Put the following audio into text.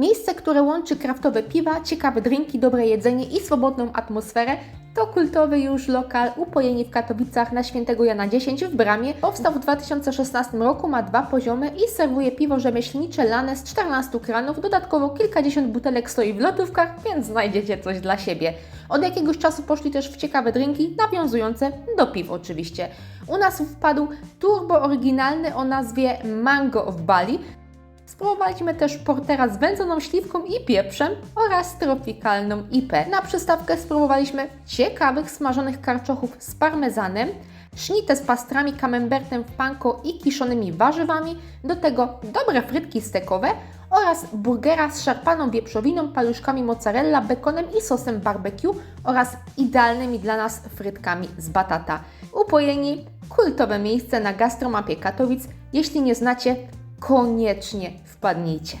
Miejsce, które łączy kraftowe piwa, ciekawe drinki, dobre jedzenie i swobodną atmosferę, to kultowy już lokal Upojeni w Katowicach na Świętego Jana 10 w Bramie. Powstał w 2016 roku, ma dwa poziomy i serwuje piwo rzemieślnicze lane z 14 kranów. Dodatkowo kilkadziesiąt butelek stoi w lotówkach, więc znajdziecie coś dla siebie. Od jakiegoś czasu poszli też w ciekawe drinki, nawiązujące do piw oczywiście. U nas wpadł turbo oryginalny o nazwie Mango w Bali. Spróbowaliśmy też portera z wędzoną śliwką i pieprzem oraz tropikalną IP. Na przystawkę spróbowaliśmy ciekawych smażonych karczochów z parmezanem, sznitę z pastrami, camembertem w panko i kiszonymi warzywami, do tego dobre frytki stekowe oraz burgera z szarpaną wieprzowiną, paluszkami mozzarella, bekonem i sosem barbecue oraz idealnymi dla nas frytkami z batata. Upojeni, kultowe miejsce na gastromapie Katowic. Jeśli nie znacie, koniecznie wpadnijcie.